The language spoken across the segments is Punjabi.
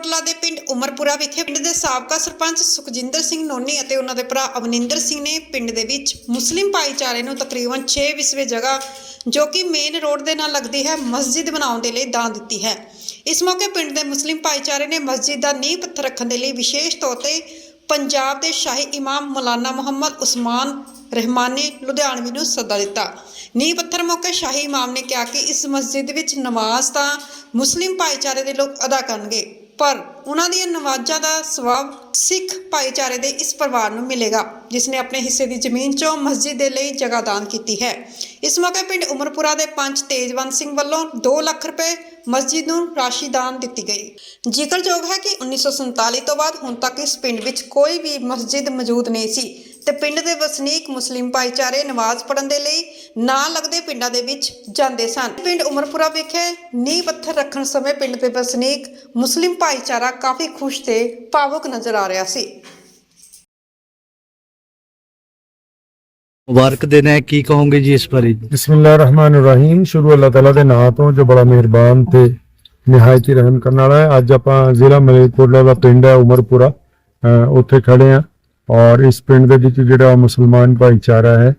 ਕੋਟਲਾ ਦੇ ਪਿੰਡ ਉਮਰਪੁਰਾ ਵਿਖੇ ਪਿੰਡ ਦੇ ਸਾਬਕਾ ਸਰਪੰਚ ਸੁਖਜਿੰਦਰ ਸਿੰਘ ਨੋਨੀ ਅਤੇ ਉਹਨਾਂ ਦੇ ਭਰਾ ਅਵਨਿੰਦਰ ਸਿੰਘ ਨੇ ਪਿੰਡ ਦੇ ਵਿੱਚ ਮੁਸਲਿਮ ਭਾਈਚਾਰੇ ਨੂੰ ਤਕਰੀਬਨ 6 ਵਿਸਵੇ ਜਗ੍ਹਾ, ਜੋ ਕਿ ਮੇਨ ਰੋਡ ਦੇ ਨਾਲ ਲੱਗਦੀ ਹੈ, ਮਸਜਿਦ ਬਣਾਉਣ ਦੇ ਲਈ ਦਾਨ ਦਿੱਤੀ ਹੈ। ਇਸ ਮੌਕੇ ਪਿੰਡ ਦੇ ਮੁਸਲਿਮ ਭਾਈਚਾਰੇ ਨੇ ਮਸਜਿਦ ਦਾ ਨੀਂਹ ਪੱਥਰ ਰੱਖਣ ਦੇ ਲਈ ਵਿਸ਼ੇਸ਼ ਤੌਰ ਤੇ ਪੰਜਾਬ ਦੇ ਸ਼ਾਹੀ ਇਮਾਮ ਮੌਲਾਨਾ ਮੁਹੰਮਦ ਉਸਮਾਨ ਰਹਿਮਾਨੀ ਲੁਧਿਆਣਵੀ ਨੂੰ ਸੱਦਾ ਦਿੱਤਾ। ਨੀਂਹ ਪੱਥਰ ਮੌਕੇ ਸ਼ਾਹੀ ਇਮਾਮ ਨੇ ਕਿਹਾ ਕਿ ਇਸ ਮਸਜਿਦ ਵਿੱਚ ਨਮਾਜ਼ ਤਾਂ ਮੁਸਲਿਮ ਭਾਈਚਾਰੇ ਦੇ ਲੋਕ ਅਦਾ ਕਰਨਗੇ। ਪਰ ਉਹਨਾਂ ਦੀਆਂ ਨਵਾਜ਼ਾਂ ਦਾ ਸਵਾਬ ਸਿੱਖ ਭਾਈਚਾਰੇ ਦੇ ਇਸ ਪਰਿਵਾਰ ਨੂੰ ਮਿਲੇਗਾ ਜਿਸ ਨੇ ਆਪਣੇ ਹਿੱਸੇ ਦੀ ਜ਼ਮੀਨ 'ਚੋਂ ਮਸਜਿਦ ਦੇ ਲਈ ਜਗ੍ਹਾ ਦਾਨ ਕੀਤੀ ਹੈ। ਇਸ ਮੌਕੇ ਪਿੰਡ ਉਮਰਪੁਰਾ ਦੇ ਪੰਚ ਤੇਜਵੰਤ ਸਿੰਘ ਵੱਲੋਂ 2 ਲੱਖ ਰੁਪਏ ਮਸਜਿਦ ਨੂੰ ਰਾਸ਼ੀ ਦਾਨ ਦਿੱਤੀ ਗਈ। ਜ਼ਿਕਰਯੋਗ ਹੈ ਕਿ 1947 ਤੋਂ ਬਾਅਦ ਹੁਣ ਤੱਕ ਇਸ ਪਿੰਡ ਵਿੱਚ ਕੋਈ ਵੀ ਮਸਜਿਦ ਮੌਜੂਦ ਨਹੀਂ ਸੀ। ਤੇ ਪਿੰਡ ਦੇ ਵਸਨੀਕ ਮੁਸਲਿਮ ਭਾਈਚਾਰੇ ਨਮਾਜ਼ ਪੜ੍ਹਨ ਦੇ ਲਈ ਨਾਲ ਲੱਗਦੇ ਪਿੰਡਾਂ ਦੇ ਵਿੱਚ ਜਾਂਦੇ ਸਨ। ਪਿੰਡ ਉਮਰਪੁਰਾ ਵਿਖੇ ਨੀਂਹ ਪੱਥਰ ਰੱਖਣ ਸਮੇਂ ਪਿੰਡ ਦੇ ਵਸਨੀਕ ਮੁਸਲਿਮ ਭਾਈਚਾਰਾ ਕਾਫੀ ਖੁਸ਼ ਤੇ ਭਾਵੁਕ ਨਜ਼ਰ ਆ ਰਿਹਾ ਸੀ। ਮੁਬਾਰਕ ਦਿਨ ਹੈ ਕੀ ਕਹੋਗੇ ਜੀ ਇਸ ਬਾਰੇ? ਬਿਸਮਿਲ੍ਲਾਹਿਰਰਹਿਮਾਨਿਰਰਹੀਮ ਸ਼ੁਰੂ ਅੱਲਾਹ ਤਾਲਾ ਦੇ ਨਾਮ ਤੋਂ ਜੋ ਬੜਾ ਮਿਹਰਬਾਨ ਤੇ ਨਿਹਾਇਤ ਰਹਿਮ ਕਰਨ ਵਾਲਾ ਹੈ। ਅੱਜ ਆਪਾਂ ਜ਼ਿਲ੍ਹਾ ਮਲੇਰਕੋਟਲਾ ਦਾ ਪਿੰਡ ਹੈ ਉਮਰਪੁਰਾ। ਅਹ ਉੱਥੇ ਖੜੇ ਆ ਔਰ ਇਸ ਪਿੰਡ ਦੇ ਵਿੱਚ ਜਿਹੜਾ ਮੁਸਲਮਾਨ ਭਾਈਚਾਰਾ ਹੈ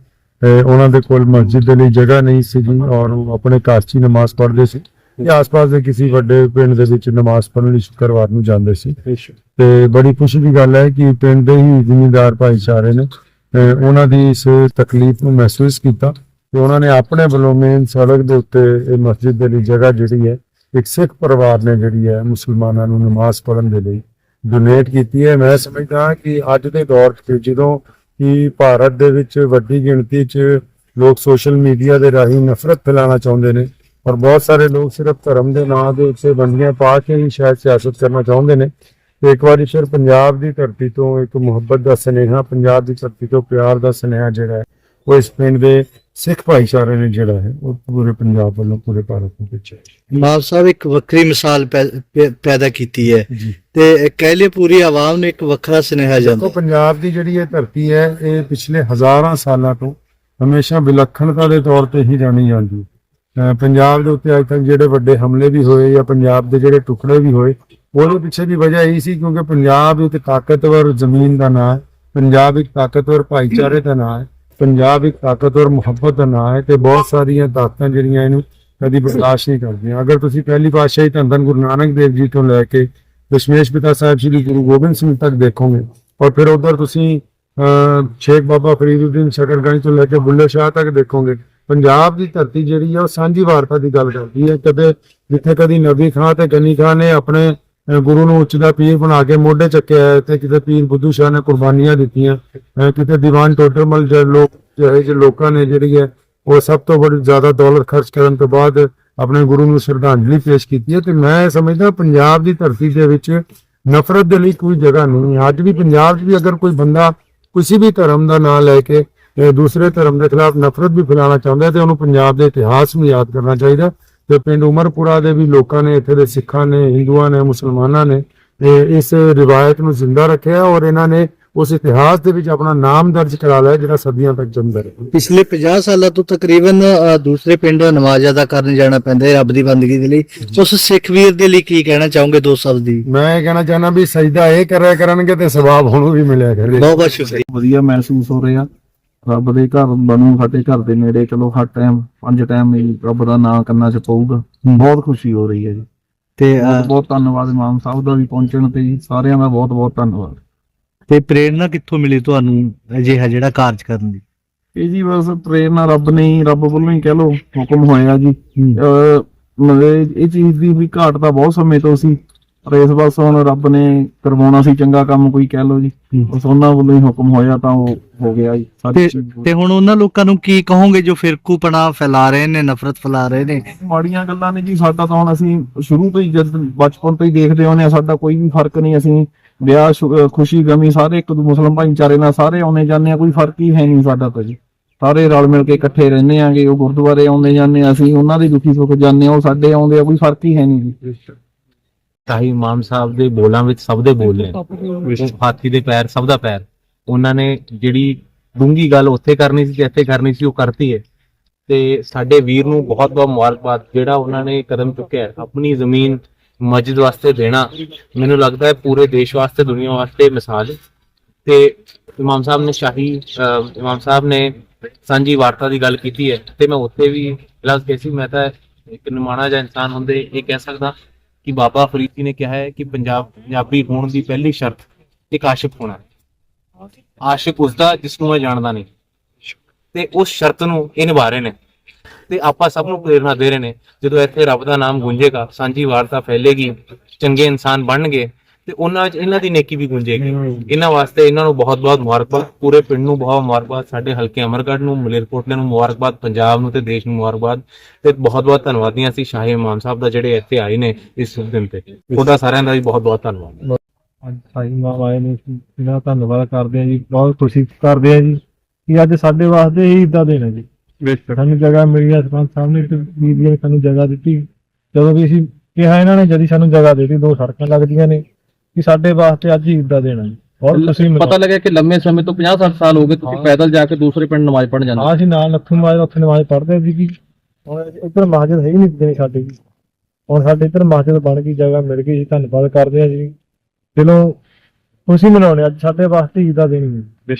ਉਹਨਾਂ ਦੇ ਕੋਲ ਮਸਜਿਦ ਦੇ ਲਈ ਜਗ੍ਹਾ ਨਹੀਂ ਸੀਗੀ ਔਰ ਉਹ ਆਪਣੇ ਘਰ 'ਚ ਹੀ ਨਮਾਜ਼ ਪੜ੍ਹਦੇ ਸੀ ਜਾਂ ਆਸ-ਪਾਸ ਦੇ ਕਿਸੇ ਵੱਡੇ ਪਿੰਡ ਦੇ ਵਿੱਚ ਨਮਾਜ਼ ਪੜ੍ਹਨ ਲਈ ਸ਼ੁੱਕਰਵਾਰ ਨੂੰ ਜਾਂਦੇ ਸੀ। ਤੇ ਬੜੀ ਖੁਸ਼ੀ ਦੀ ਗੱਲ ਹੈ ਕਿ ਪਿੰਡ ਦੇ ਹੀ ਜ਼ਿਮੀਂਦਾਰ ਭਾਈਚਾਰੇ ਨੇ ਉਹਨਾਂ ਦੀ ਇਸ ਤਕਲੀਫ ਨੂੰ ਮਹਿਸੂਸ ਕੀਤਾ ਤੇ ਉਹਨਾਂ ਨੇ ਆਪਣੇ ਵੱਲੋਂ ਮੇਨ ਸੜਕ ਦੇ ਉੱਤੇ ਇਹ ਮਸਜਿਦ ਦੇ ਲਈ ਜਗ੍ਹਾ ਜਿਹੜੀ ਹੈ ਇੱਕ ਸਿੱਖ ਪਰਿਵਾਰ ਨੇ ਜਿਹੜੀ ਹੈ ਮੁਸਲਮਾਨਾਂ ਨੂੰ ਨਮਾਜ਼ ਪੜ੍ਹਨ ਦੇ ਲਈ ਡੋਨੇਟ ਕੀਤੀ ਹੈ। ਮੈਂ ਸਮਝਦਾ ਕਿ ਅੱਜ ਦੇ ਦੌਰ 'ਚ ਜਦੋਂ ਕਿ ਭਾਰਤ ਦੇ ਵਿੱਚ ਵੱਡੀ ਗਿਣਤੀ 'ਚ ਲੋਕ ਸੋਸ਼ਲ ਮੀਡੀਆ ਦੇ ਰਾਹੀਂ ਨਫ਼ਰਤ ਫੈਲਾਉਣਾ ਚਾਹੁੰਦੇ ਨੇ ਔਰ ਬਹੁਤ ਸਾਰੇ ਲੋਕ ਸਿਰਫ ਧਰਮ ਦੇ ਨਾਂ ਦੇ ਉੱਤੇ ਬੰਦੀਆਂ ਪਾ ਕੇ ਹੀ ਸ਼ਾਇਦ ਸਿਆਸਤ ਕਰਨਾ ਚਾਹੁੰਦੇ ਨੇ। ਤੇ ਇੱਕ ਵਾਰੀ ਫਿਰ ਪੰਜਾਬ ਦੀ ਧਰਤੀ ਤੋਂ ਇੱਕ ਮੁਹੱਬਤ ਦਾ ਸੁਨੇਹਾ, ਪੰਜਾਬ ਦੀ ਧਰਤੀ ਤੋਂ ਪਿਆਰ ਦਾ ਸੁਨੇਹਾ ਜਿਹੜਾ ਹੈ ਉਹ ਇਸ ਪਿੰਡ ਦੇ ਸਿੱਖ ਭਾਈਚਾਰੇ ਨੇ ਜਿਹੜਾ ਹੈ ਉਹ ਪੂਰੇ ਪੰਜਾਬ ਵੱਲੋਂ ਪੂਰੇ ਭਾਰਤ ਨੂੰ ਹੈ। ਮਾਬ ਸਾਹਿਬ ਇੱਕ ਵੱਖਰੀ ਮਿਸਾਲ ਪੈਦਾ ਕੀਤੀ ਹੈ ਤੇ ਕਹਿ ਪੂਰੀ ਆਵਾਮ ਨੂੰ ਇੱਕ ਵੱਖਰਾ ਸੁਨੇਹਾ ਦੇਖੋ ਜਾਂਦਾ ਪੰਜਾਬ ਦੀ ਜਿਹੜੀ ਇਹ ਧਰਤੀ ਹੈ ਇਹ ਪਿਛਲੇ ਹਜ਼ਾਰਾਂ ਸਾਲਾਂ ਤੋਂ ਹਮੇਸ਼ਾ ਵਿਲੱਖਣਤਾ ਦੇ ਤੌਰ ਤੇ ਹੀ ਜਾਣੀ ਜਾਂਦੀ ਹੈ। ਪੰਜਾਬ ਦੇ ਉੱਤੇ ਅੱਜ ਤੱਕ ਜਿਹੜੇ ਵੱਡੇ ਹਮਲੇ ਵੀ ਹੋਏ ਜਾਂ ਪੰਜਾਬ ਦੇ ਜਿਹੜੇ ਟੁਕੜੇ ਵੀ ਹੋਏ ਉਹਦੇ ਪਿੱਛੇ ਦੀ ਵਜ੍ਹਾ ਇਹ ਸੀ ਕਿਉਂਕਿ ਪੰਜਾਬ ਇੱਕ ਤਾਕਤਵਰ ਜ਼ਮੀਨ ਦਾ ਨਾਂ ਹੈ ਪੰਜਾਬ ਇੱਕ ਤਾਕਤਵਰ ਭਾਈਚਾਰੇ ਦਾ ਨਾਂ ਹੈ ਪੰਜਾਬ ਇੱਕ ਤਾਕਤ ਔਰ ਮੁਹੱਬਤ ਦਾ ਨਾਂ ਹੈ ਤੇ ਬਹੁਤ ਸਾਰੀਆਂ ਤਾਕਤਾਂ ਜਿਹੜੀਆਂ ਇਹਨੂੰ ਕਦੀ ਬਰਦਾਸ਼ਤ ਨਹੀਂ ਕਰਦੀਆਂ। ਅਗਰ ਤੁਸੀਂ ਪਹਿਲੀ ਪਾਤਸ਼ਾਹੀ ਧੰਨ ਧੰਨ ਗੁਰੂ ਨਾਨਕ ਦੇਵ ਜੀ ਤੋਂ ਲੈ ਕੇ ਦਸ਼ਮੇਸ਼ ਪਿਤਾ ਸਾਹਿਬ ਸ੍ਰੀ ਗੁਰੂ ਗੋਬਿੰਦ ਸਿੰਘ ਤੱਕ ਦੇਖੋਗੇ ਔਰ ਫਿਰ ਉਧਰ ਤੁਸੀਂ ਅਹ, ਸ਼ੇਖ ਬਾਬਾ ਫਰੀਦੁੱਦੀਨ ਸ਼ਕਰਗੰਜ ਤੋਂ ਲੈ ਕੇ ਬੁੱਲੇ ਸ਼ਾਹ ਤੱਕ ਦੇਖੋਗੇ। ਪੰਜਾਬ ਦੀ ਧਰਤੀ ਜਿਹੜੀ ਹੈ ਉਹ ਸਾਂਝੀ ਵਾਰਤਾ ਦੀ ਗੱਲ ਕਰਦੀ ਹੈ। ਕਦੇ ਜਿੱਥੇ ਕਦੀ ਨਬੀ ਖਾਂ ਤੇ ਗਨੀ ਖਾਂ ਨੇ ਆਪਣੇ ਗੁਰੂ ਨੂੰ ਉੱਚ ਦਾ ਪੀਰ ਬਣਾ ਕੇ ਮੋਢੇ ਚੱਕਿਆ ਤੇ ਕਿਤੇ ਪੀਰ ਬੁੱਧੂ ਸ਼ਾਹ ਨੇ ਕੁਰਬਾਨੀਆਂ ਦਿੱਤੀਆਂ। ਕਿਤੇ ਦੀਵਾਨ ਟੋਡਰਮਲ ਜਿਹੇ ਲੋਕ ਜਿਹੇ ਲੋਕਾਂ ਨੇ ਜਿਹੜੀ ਹੈ, ਉਹ ਸਭ ਤੋਂ ਬੜੀ ਜ਼ਿਆਦਾ ਦੌਲਤ ਖਰਚ ਕਰਨ ਤੋਂ ਬਾਅਦ ਆਪਣੇ ਗੁਰੂ ਨੂੰ ਸ਼ਰਧਾਂਜਲੀ ਪੇਸ਼ ਕੀਤੀ ਹੈ। ਤੇ ਮੈਂ ਸਮਝਦਾ ਪੰਜਾਬ ਦੀ ਧਰਤੀ ਦੇ ਵਿੱਚ ਨਫ਼ਰਤ ਦੇ ਲਈ ਕੋਈ ਜਗ੍ਹਾ ਨਹੀਂ ਹੈ। ਅੱਜ ਵੀ ਪੰਜਾਬ 'ਚ ਵੀ ਅਗਰ ਕੋਈ ਬੰਦਾ ਕਿਸੇ ਵੀ ਧਰਮ ਦਾ ਨਾਂ ਲੈ ਕੇ ਦੂਸਰੇ ਧਰਮ ਦੇ ਖਿਲਾਫ ਨਫ਼ਰਤ ਵੀ ਫੈਲਾਉਣਾ ਚਾਹੁੰਦਾ ਹੈ ਤੇ ਉਹਨੂੰ ਪੰਜਾਬ ਦੇ ਇਤਿਹਾਸ ਨੂੰ ਯਾਦ ਕਰਨਾ ਚਾਹੀਦਾ ਤੇ ਪਿੰਡ ਉਮਰਪੁਰਾ ਦੇ ਵੀ ਲੋਕਾਂ ਨੇ ਇੱਥੇ ਦੇ ਸਿੱਖਾਂ ਨੇ ਹਿੰਦੂਆਂ ਨੇ ਮੁਸਲਮਾਨਾਂ ਨੇ ਇਸ ਰਿਵਾਇਤ ਨੂੰ ਜ਼ਿੰਦਾ ਰੱਖਿਆ ਔਰ ਇਹਨਾਂ ਨੇ ਉਸ ਇਤਿਹਾਸ ਦੇ ਵਿੱਚ ਆਪਣਾ ਨਾਮ ਦਰਜ ਕਰਾ ਲਿਆ ਜਿਹੜਾ ਸਦੀਆਂ ਤੱਕ ਜੰਮਦਾ ਰਹੇ। ਪਿਛਲੇ 50 ਸਾਲਾਂ ਤੋਂ ਤਕਰੀਬਨ ਦੂਸਰੇ ਪਿੰਡ ਨਮਾਜ਼ ਅਦਾ ਕਰਨ ਜਾਣਾ ਪੈਂਦਾ ਹੈ ਰੱਬ ਦੀ ਬੰਦਗੀ ਦੇ ਲਈ। ਉਸ ਸਿੱਖ ਵੀਰ ਦੇ ਲਈ ਕੀ ਕਹਿਣਾ ਚਾਹੋਗੇ ਦੋ ਸ਼ਬਦ ਦੀ ਮੈਂ ਇਹ ਕਹਿਣਾ ਚਾਹਨਾ ਵੀ ਸਜਦਾ ਇਹ ਕਰਿਆ ਕਰਨਗੇ ਤੇ ਸਵਾਬ ਉਹਨੂੰ ਵੀ ਮਿਲਿਆ ਕਰੇ। ਬਹੁਤ ਬਹੁਤ ਸ਼ੁਕਰੀਆ। ਵਧੀਆ ਮਹਿਸੂਸ ਹੋ ਰਿਹਾ। ਰੱਬ ਦੇ ਘਰ ਬਣੂ ਸਾਡੇ ਘਰ ਦੇ ਨੇੜੇ ਚਲੋ ਹਰ ਟਾਈਮ ਪੰਜ ਟਾਈਮ ਹੀ ਰੱਬ ਦਾ ਨਾਮ ਕਰਨਾ ਚ ਪਊਗਾ। ਬਹੁਤ ਖੁਸ਼ੀ ਹੋ ਰਹੀ ਹੈ ਜੀ। ਤੇ ਬਹੁਤ ਬਹੁਤ ਧੰਨਵਾਦ ਇਮਾਮ ਸਾਹਿਬ ਦਾ ਵੀ ਪਹੁੰਚਣ ਤੇ ਜੀ। ਸਾਰਿਆਂ ਦਾ ਬਹੁਤ ਬਹੁਤ ਧੰਨਵਾਦ। ਤੇ ਪ੍ਰੇਰਣਾ ਕਿੱਥੋਂ ਮਿਲੀ ਤੁਹਾਨੂੰ ਅਜਿਹਾ ਜਿਹੜਾ ਕਾਰਜ ਕਰਨ ਦੀ? ਇਹ ਜੀ ਬਸ ਪ੍ਰੇਰਨਾ ਰੱਬ ਨੇ ਹੀ ਰੱਬ ਵੱਲੋਂ ਹੀ ਕਹਿ ਲੋ ਹੁਕਮ ਹੋਇਆ ਜੀ। ਮਤਲਬ ਇਹ ਚੀਜ਼ ਦੀ ਵੀ ਘਾਟ ਤਾਂ ਬਹੁਤ ਸਮੇਂ ਤੋਂ ਸੀ। ਪਰ ਇਸ ਬਸ ਹੁਣ ਰੱਬ ਨੇ ਕਰਵਾਉਣਾ ਸੀ ਚੰਗਾ ਕੰਮ ਕੋਈ ਕਹਿ ਲੋ ਜੀ। ਉਸ ਉਹਨਾਂ ਵੱਲੋਂ ਹੀ ਹੁਕਮ ਹੋਇਆ ਤਾਂ ਉਹ ਹੋ ਗਿਆ ਜੀ ਸਾਰੀ ਤੇ ਤੇ ਹੁਣ ਉਹਨਾਂ ਲੋਕਾਂ ਨੂੰ ਕੀ ਕਹੋਗੇ ਜੋ ਫਿਰਕੂਪਣਾ ਫੈਲਾ ਰਹੇ ਨੇ ਨਫ਼ਰਤ ਫੈਲਾ ਰਹੇ ਨੇ? ਮਾੜੀਆਂ ਗੱਲਾਂ ਨੇ ਜੀ ਸਾਡਾ ਤਾਂ ਹੁਣ ਅਸੀਂ ਸ਼ੁਰੂ ਤੋਂ ਹੀ ਜਦ ਬਚਪਨ ਤੋਂ ਹੀ ਦੇਖਦੇ ਆਉਂਦੇ ਆ ਸਾਡਾ ਕੋਈ ਵੀ ਫ਼ਰਕ ਨਹੀਂ ਅਸੀਂ ਵਿਆਹ ਸ਼ੁ- ਅਹ ਖੁਸ਼ੀ ਗਮੀ ਸਾਰੇ ਇੱਕ ਦੂ ਮੁਸਲਮਾਨ ਭਾਈਚਾਰੇ ਨਾਲ ਸਾਰੇ ਆਉਣੇ ਜਾਂਦੇ ਆ ਕੋਈ ਫ਼ਰਕ ਹੀ ਹੈ ਨਹੀਂ ਸਾਡਾ ਤਾਂ ਜੀ। ਸਾਰੇ ਰਲ ਮਿਲ ਕੇ ਇਕੱਠੇ ਰਹਿੰਦੇ ਆਂਗੇ ਉਹ ਗੁਰਦੁਆਰੇ ਆਉਂਦੇ ਜਾਂਦੇ ਆ ਅਸੀਂ ਉਹਨਾਂ ਦੀ ਦੁੱਖੀ ਸੁੱਖ ਜਾਂਦੇ ਆ ਉਹ ਸਾਡੇ ਆਉਂਦੇ ਆ ਕੋਈ ਫ਼ਰਕ ਹੀ ਹੈ ਨਹੀਂ ਜੀ। ਸ਼ਾਹੀ ਇਮਾਮ ਸਾਹਿਬ ਦੇ ਬੋਲਾਂ ਵਿੱਚ ਸਭ ਦੇ ਬੋਲ ਨੇ। ਹਾਥੀ ਦੇ ਪੈਰ ਸਭ ਦਾ ਪੈਰ। ਉਹਨਾਂ ਨੇ ਜਿਹੜੀ ਡੂੰਗੀ ਗੱਲ ਉੱਥੇ ਕਰਨੀ ਸੀ ਤੇ ਇੱਥੇ ਕਰਨੀ ਸੀ ਉਹ ਕਰਤੀ ਹੈ। ਤੇ ਸਾਡੇ ਵੀਰ ਨੂੰ ਬਹੁਤ ਬਹੁਤ ਮੁਬਾਰਕਬਾਦ। ਜਿਹੜਾ ਉਹਨਾਂ ਨੇ ਕਦਮ ਚੁੱਕਿਆ। ਆਪਣੀ ਜ਼ਮੀਨ ਮਸਜਿਦ ਵਾਸਤੇ ਦੇਣਾ ਮੈਨੂੰ ਲੱਗਦਾ ਹੈ ਪੂਰੇ ਦੇਸ਼ ਵਾਸਤੇ ਦੁਨੀਆ ਵਾਸਤੇ ਮਿਸਾਲ ਹੈ। ਤੇ ਇਮਾਮ ਸਾਹਿਬ ਨੇ ਸ਼ਾਹੀ ਇਮਾਮ ਸਾਹਿਬ ਨੇ ਸਾਂਝੀ ਵਾਰਤਾ ਦੀ ਗੱਲ ਕੀਤੀ ਹੈ। ਤੇ ਮੈਂ ਉੱਥੇ ਵੀ ਇਲਾਜ ਕੈਸੀ ਮੈਂ ਤਾਂ ਇੱਕ ਨਿਮਾਣਾ ਜਿਹਾ ਇਨਸਾਨ ਹੁੰਦੇ ਇਹ ਕਹਿ ਸਕਦਾ। ਕਿ ਬਾਬਾ ਫਰੀਦ ਜੀ ਨੇ ਕਿਹਾ ਹੈ ਕਿ ਪੰਜਾਬ, ਪੰਜਾਬੀ ਹੋਣ ਦੀ ਪਹਿਲੀ ਸ਼ਰਤ ਇੱਕ ਆਸ਼ਿਕ ਹੋਣਾ ਹੈ। ਆਸ਼ਿਕ ਉਸਦਾ, ਜਿਸ ਨੂੰ ਮੈਂ ਜਾਣਦਾ ਨਹੀਂ। ਤੇ ਉਸ ਸ਼ਰਤ ਨੂੰ ਇਹ ਨਿਭਾ ਰਹੇ ਨੇ। ਤੇ ਆਪਾਂ ਸਭ ਨੂੰ ਪ੍ਰੇਰਣਾ ਦੇ ਰਹੇ ਨੇ। ਜਦੋਂ ਇੱਥੇ ਰੱਬ ਦਾ ਨਾਮ ਗੂੰਜੇਗਾ, ਸਾਂਝੀ ਵਾਰਤਾ ਫੈਲੇਗੀ, ਚੰਗੇ ਇਨਸਾਨ ਬਣਨਗੇ ਤੇ ਉਹਨਾਂ ਵਿੱਚ ਇਹਨਾਂ ਦੀ ਨੇਕੀ ਵੀ ਗੂੰਜੇਗੀ ਇਹਨਾਂ ਵਾਸਤੇ ਇਹਨਾਂ ਨੂੰ ਬਹੁਤ-ਬਹੁਤ ਮੁਬਾਰਕਬਾਦ ਪੂਰੇ ਪਿੰਡ ਨੂੰ ਬਹੁਤ ਮੁਬਾਰਕਬਾਦ ਸਾਡੇ ਹਲਕੇ ਅਮਰਗੜ੍ਹ ਨੂੰ ਮਲੇਰਕੋਟਲੇ ਨੂੰ ਮੁਬਾਰਕਬਾਦ ਪੰਜਾਬ ਨੂੰ ਤੇ ਦੇਸ਼ ਨੂੰ ਮੁਬਾਰਕਬਾਦ ਤੇ ਬਹੁਤ-ਬਹੁਤ ਧੰਨਵਾਦੀਆਂ ਅਸੀਂ ਸ਼ਾਹੀ ਇਮਾਮ ਸਾਹਿਬ ਦਾ ਜਿਹੜੇ ਇੱਥੇ ਆਏ ਨੇ ਇਸ ਸ਼ੁਭ ਦਿਨ ਤੇ। ਤੁਹਾਡਾ ਸਾਰਿਆਂ ਦਾ ਵੀ ਬਹੁਤ-ਬਹੁਤ ਧੰਨਵਾਦ। ਅੱਜ ਸਾਈ ਮਾਮ ਆਏ ਨੇ ਇਹਨਾਂ ਦਾ ਧੰਨਵਾਦ ਕਰਦੇ ਹਾਂ ਜੀ ਬਹੁਤ ਖੁਸ਼ੀ ਕਰਦੇ ਹਾਂ ਜੀ ਕਿ ਅੱਜ ਸਾਡੇ ਵਾਸਤੇ ਹੀ ਇਦਾਂ ਦੇਣਾ ਜੀ। ਸਾਨੂੰ ਜਗ੍ਹਾ ਮਿਲੀ ਹੈ ਸਰਪੰਚ ਸਾਹਿਬ ਨੇ ਤੇ ਬੀਬੀ ਨੇ ਸਾਨੂੰ ਜਗ੍ਹਾ ਦਿੱਤੀ। ਜਦੋਂ ਵੀ ਅਸੀਂ ਕਿਹਾ ਇਹਨਾਂ ਨੇ ਜਦੀ ਸਾਨੂੰ ਜਗ੍ਹਾ ਦੇ ਦਿੱਤੀ ਦੋ ਸੜਕਾਂ ਲੱਗਦੀਆਂ ਨੇ। ਕਿ ਸਾਡੇ ਵਾਸਤੇ ਅੱਜ ਹੀ ਇਦਾਂ ਦੇਣਾ ਜੀ। ਬਹੁਤ ਖੁਸ਼ੀ ਮਿਲੀ ਪਤਾ ਲੱਗਿਆ ਕਿ ਲੰਮੇ ਸਮੇਂ ਤੋਂ 50 60 ਸਾਲ ਹੋ ਗਏ ਤੁਸੀਂ ਹਾਂ। ਪੈਦਲ ਜਾ ਕੇ ਦੂਸਰੇ ਪਿੰਡ ਨਮਾਜ਼ ਪੜ੍ਹਨ ਜਾਂਦੇ ਹਾਂ। ਅਸੀਂ ਨਾਲ ਨੱਥੂ ਨਮਾਜ਼ ਉੱਥੇ ਨਮਾਜ਼ ਪੜ੍ਹਦੇ ਸੀ ਕਿ ਹੁਣ ਇੱਧਰ ਮਸਜਿਦ ਹੈ ਹੀ ਨਹੀਂ ਦੇਣੀ ਸਾਡੇ ਜੀ ਹੁਣ ਸਾਡੇ ਇੱਧਰ ਮਸਜਿਦ ਬਣ ਗਈ ਜਗ੍ਹਾ ਮਿਲ ਗਈ ਜੀ ਧੰਨਵਾਦ ਕਰਦੇ ਹਾਂ ਜੀ। ਦਿਲੋਂ ਖੁਸ਼ੀ ਮਨਾਉਣੇ ਅੱਜ ਸਾਡੇ ਵਾਸਤੇ ਇਦਾਂ ਦੇਣੀ ਹੈ।